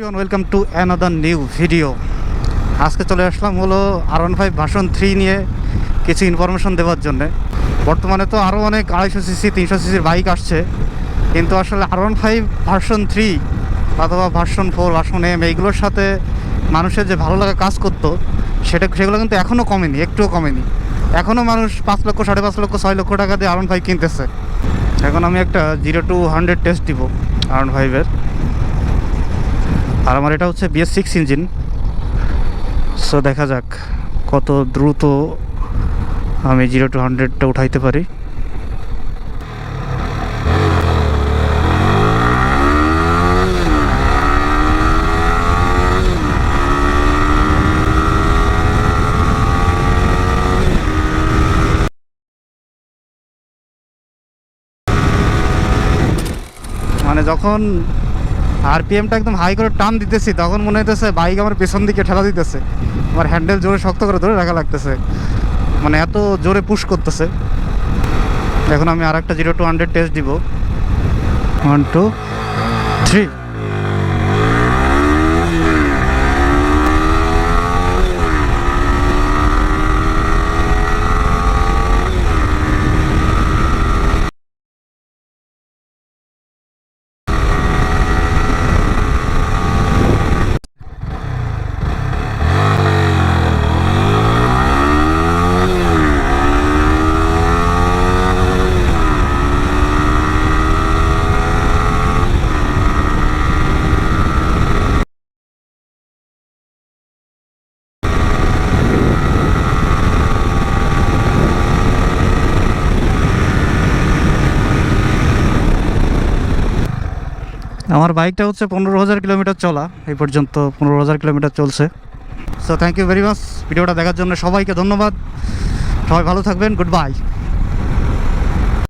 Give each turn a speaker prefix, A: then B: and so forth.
A: Everyone welcome to another new video আজকে চলে আসলাম হলো R one five version three নিয়ে কিছু ইনফরমেশন দেওয়ার জন্যে। বর্তমানে তো আরও অনেক আড়াইশো সিসি তিনশো সিসির বাইক আসছে। কিন্তু আসলে R one five version three অথবা ভার্সন ফোর ভার্সন এম এইগুলোর সাথে মানুষের যে ভালো লাগা কাজ করতো, সেটা সেগুলো কিন্তু এখনও কমেনি, একটুও কমেনি। এখনও মানুষ পাঁচ লক্ষ, সাড়ে পাঁচ লক্ষ, ছয় লক্ষ টাকা দিয়ে আর ওয়ান ফাইভ কিনতেছে। এখন আমি একটা জিরো টু হান্ড্রেড টেস্ট দিব আর ওয়ান ফাইভের আর আমার এটা হচ্ছে বিএস সিক্স ইঞ্জিন সো দেখা যাক কত দ্রুত আমি জিরো টু হান্ড্রেডটা উঠাইতে পারি। মানে যখন আরপিএমটা একদম হাই করে টান দিতেছি, তখন মনে হইতেছে বাইক আমার পেছন দিকে ঠেলা দিতেছে। আমার হ্যান্ডেল জোরে শক্ত করে ধরে রাখা লাগতেছে। মানে এত জোরে পুশ করতেছে। এখন আমি আর একটা জিরো টু হান্ড্রেড টেস্ট দিব। ওয়ান টু থ্রি আমার বাইকটা হচ্ছে পনেরো হাজার কিলোমিটার চলা, এই পর্যন্ত পনেরো হাজার কিলোমিটার চলছে। So thank you very much ভিডিওটা দেখার জন্য সবাইকে ধন্যবাদ। সবাই ভালো থাকবেন। Good bye